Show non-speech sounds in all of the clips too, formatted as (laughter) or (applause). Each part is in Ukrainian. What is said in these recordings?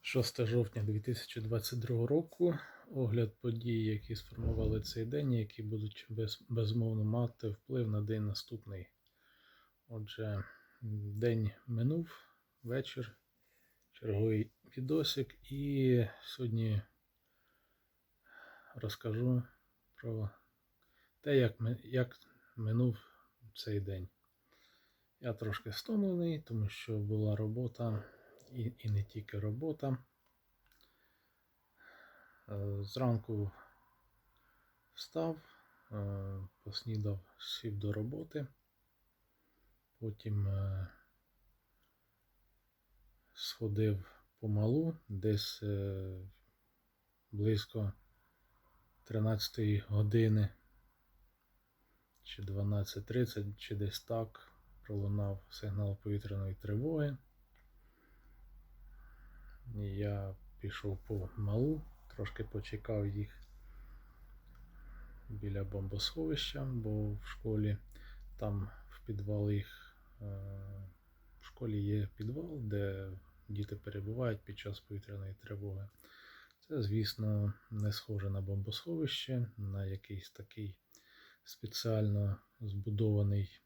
6 жовтня 2022 року. Огляд подій, які сформували цей день, які будуть без, безумовно мати вплив на день наступний. Отже, день минув, вечір, черговий відосик, і сьогодні розкажу про те, як, як минув цей день. Я трошки стомлений, тому що була робота і, і не тільки робота. Е, Зранку встав, е, поснідав, сів до роботи. Потім е, сходив по малу, десь близько 13 години чи 12.30, чи десь так пролунав сигнал повітряної тривоги. Я пішов по малу, трошки почекав їх біля бомбосховища, бо в школі там в підвал їх е, в школі є підвал, де діти перебувають під час повітряної тривоги. Це, звісно, не схоже на бомбосховище, на якийсь такий спеціально збудований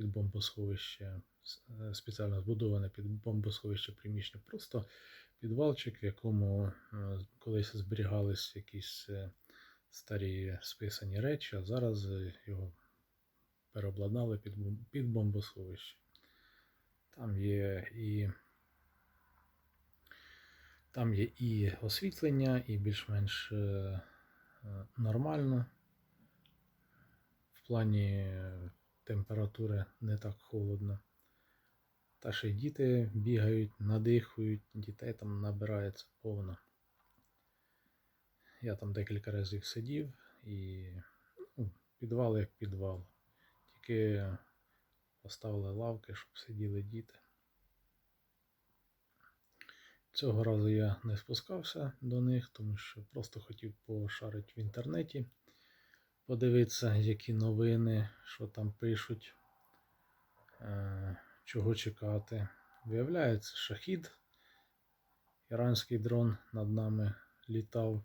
під бомбосховище, е, спеціально збудоване під бомбосховище приміщення. Просто підвалчик, в якому е, колись зберігались якісь е, старі списані речі, а зараз його переобладнали під, під бомбосховище. Там є і там є і освітлення, і більш-менш нормально. В плані температури не так холодно. Та ще й діти бігають, надихують, дітей там набирається повно. Я там декілька разів сидів і ну, підвал як підвал. Тільки поставили лавки, щоб сиділи діти. Цього разу я не спускався до них, тому що просто хотів пошарити в інтернеті, подивитися, які новини, що там пишуть, е, чого чекати. Виявляється, шахід, іранський дрон над нами літав.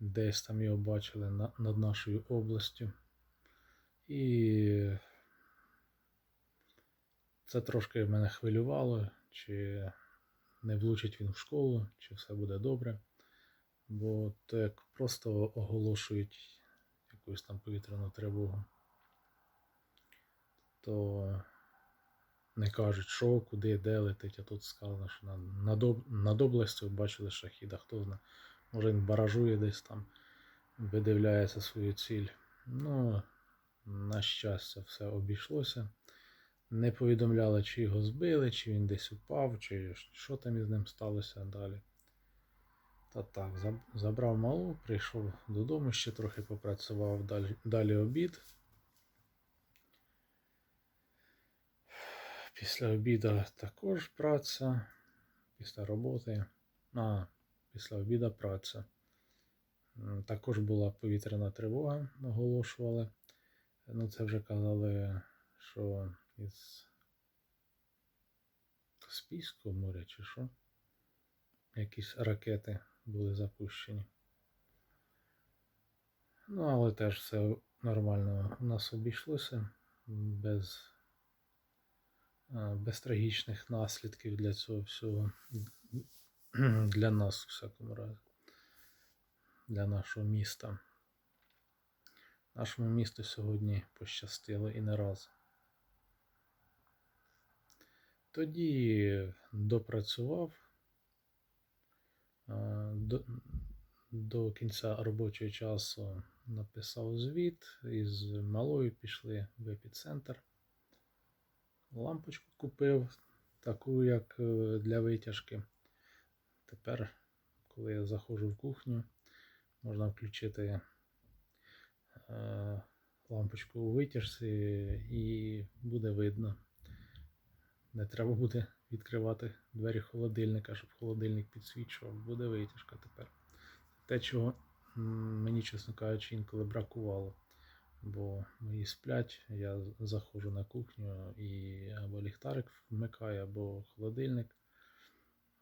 Десь там його бачили над нашою областю. І це трошки мене хвилювало, чи не влучить він в школу, чи все буде добре. Бо то як просто оголошують якусь там повітряну тривогу, то не кажуть, що, куди, де летить, а тут сказано, що на- над, над областю бачили шахіда, хто знає. Може він баражує десь там, видивляється свою ціль. Ну, на щастя, все обійшлося. Не повідомляли, чи його збили, чи він десь упав, чи що там із ним сталося далі. Та так, забрав малу, прийшов додому, ще трохи попрацював далі, далі обід. Після обіду також праця. Після роботи. А, після обіду праця. Також була повітряна тривога, оголошували. Ну, це вже казали, що із Каспійського моря чи що? Якісь ракети були запущені. Ну, але теж все нормально у нас обійшлося без, без трагічних наслідків для цього всього. Для нас, у всякому разі. Для нашого міста. Нашому місту сьогодні пощастило і не раз. Тоді допрацював до, до кінця робочого часу написав звіт, із малою пішли в епіцентр. Лампочку купив, таку, як е, для витяжки. Тепер, коли я заходжу в кухню, можна включити е, лампочку у витяжці і буде видно. Не треба буде відкривати двері холодильника, щоб холодильник підсвічував. Буде витяжка тепер. Те, чого мені, чесно кажучи, інколи бракувало. бо мої сплять, я заходжу на кухню і або ліхтарик вмикаю, або холодильник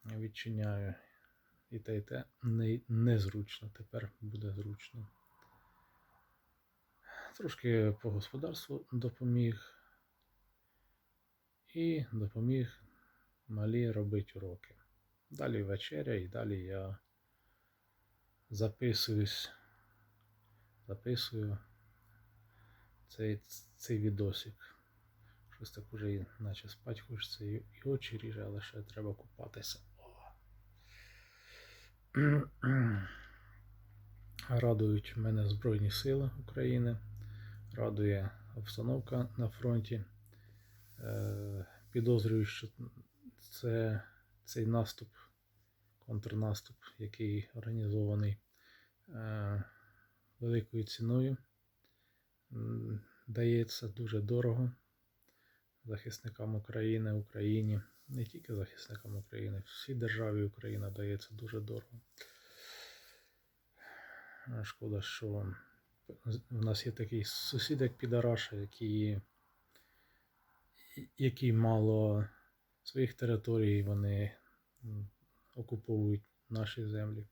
відчиняю. І те, і те не, незручно. Тепер буде зручно. Трошки по господарству допоміг. І допоміг малі робити уроки. Далі вечеря і далі я записуюсь, записую цей, цей відосик. Щось так уже наче спать хочеться і, очі ріже, але ще треба купатися. (clears throat) Радують мене Збройні Сили України, радує обстановка на фронті. Е, Підозрюю, що це цей наступ, контрнаступ, який організований е, великою ціною, дається дуже дорого захисникам України, Україні, не тільки захисникам України, всій державі Україна дається дуже дорого. Шкода, що в нас є такий сусід, як Підараша, який, який мало своїх територій, вони окуповують наші землі.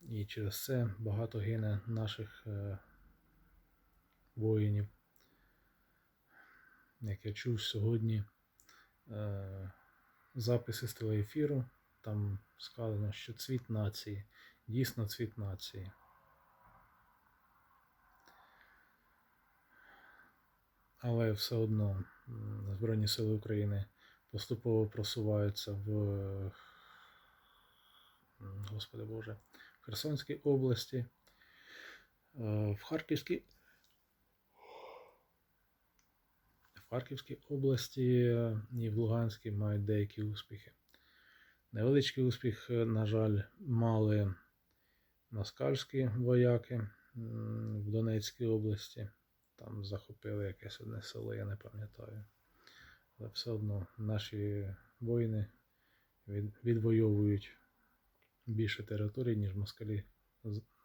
І через це багато гине наших е, воїнів. Як я чув сьогодні е, записи з телеефіру, там сказано, що цвіт нації, дійсно цвіт нації. Але все одно Збройні Сили України поступово просуваються в Господи Боже, в Херсонській області, е, в Харківській в Харківській області е, і в Луганській мають деякі успіхи. Невеличкий успіх, е, на жаль, мали москальські вояки в Донецькій області. Там захопили якесь одне село, я не пам'ятаю. Але все одно наші воїни від, відвоюють більше територій, ніж москалі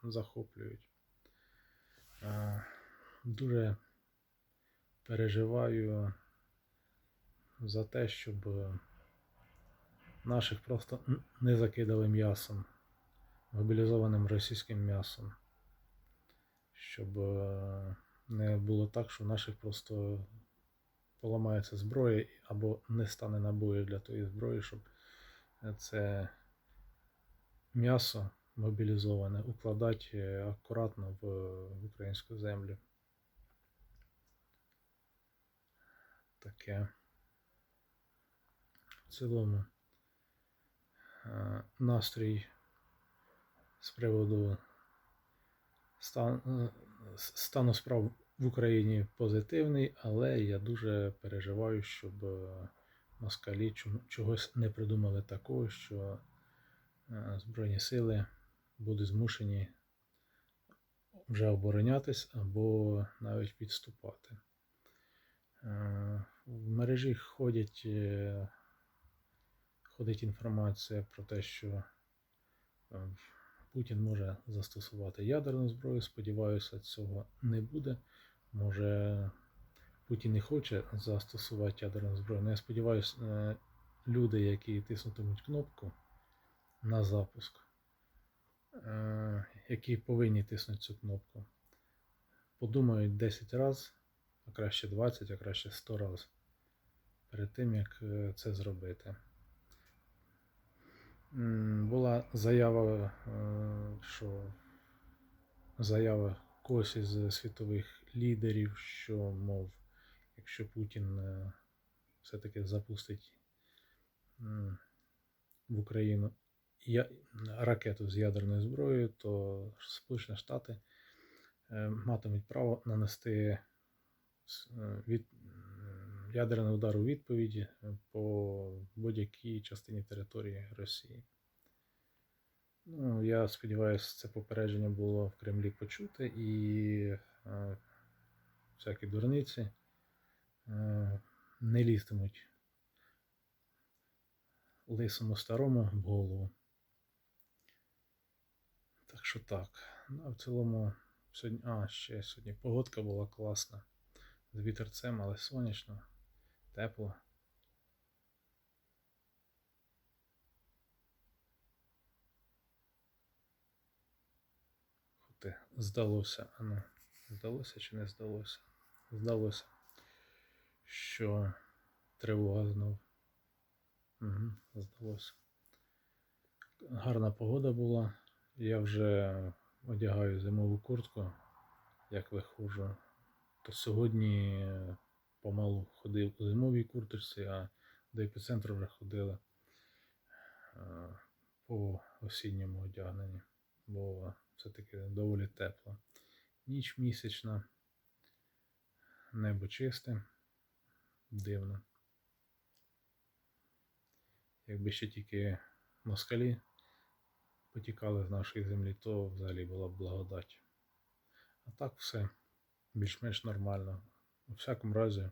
захоплюють. Дуже переживаю за те, щоб наших просто не закидали м'ясом, мобілізованим російським м'ясом. Щоб е, не було так, що наших просто поламається зброя або не стане набою для тої зброї, щоб це м'ясо мобілізоване укладати е, акуратно в, в українську землю. Таке. В цілому е, настрій з приводу стан, е, стану справ в Україні позитивний, але я дуже переживаю, щоб е, москалі чогось не придумали такого, що е, Збройні сили будуть змушені вже оборонятись або навіть відступати. Е, В мережі ходять, ходить інформація про те, що Путін може застосувати ядерну зброю. Сподіваюся, цього не буде. Може, Путін не хоче застосувати ядерну зброю. але я сподіваюся, е, люди, які тиснутимуть кнопку на запуск, е, які повинні тиснути цю кнопку, подумають 10 разів, а краще 20, а краще 100 разів перед тим, як е, це зробити. Була заява, що заява когось із світових лідерів, що, мов, якщо Путін е, все-таки запустить в Україну ракету з ядерною зброєю, то Сполучені Штати е, матимуть право нанести е, від, ядерний удар у відповіді е, по будь-якій частині території Росії. Ну, я сподіваюся, це попередження було в Кремлі почуте і е, всякі дурниці е, не лізтимуть лисому старому в голову. Так що так. Ну, а в цілому Сьогодні, а, ще сьогодні погодка була класна. З вітерцем, але сонячно, тепло. Хоти, здалося, ну, здалося чи не здалося? Здалося, що тривога знов. Угу, здалося. Гарна погода була. Я вже одягаю зимову куртку, як виходжу. То сьогодні помалу ходив у зимовій курточці, а до епіцентру вже ходили е, по осінньому одягненні, бо все-таки доволі тепло. Ніч місячна, небо чисте, дивно. Якби ще тільки москалі потікали з нашої землі, то взагалі була б благодать. А так все більш-менш нормально. У всякому разі,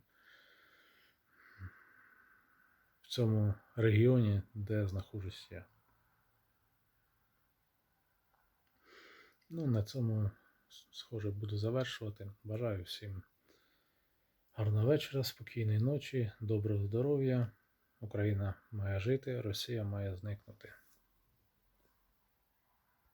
в цьому регіоні, де знаходжусь я. Ну, на цьому, схоже, буду завершувати. Бажаю всім гарного вечора, спокійної ночі, доброго здоров'я. Україна має жити, Росія має зникнути.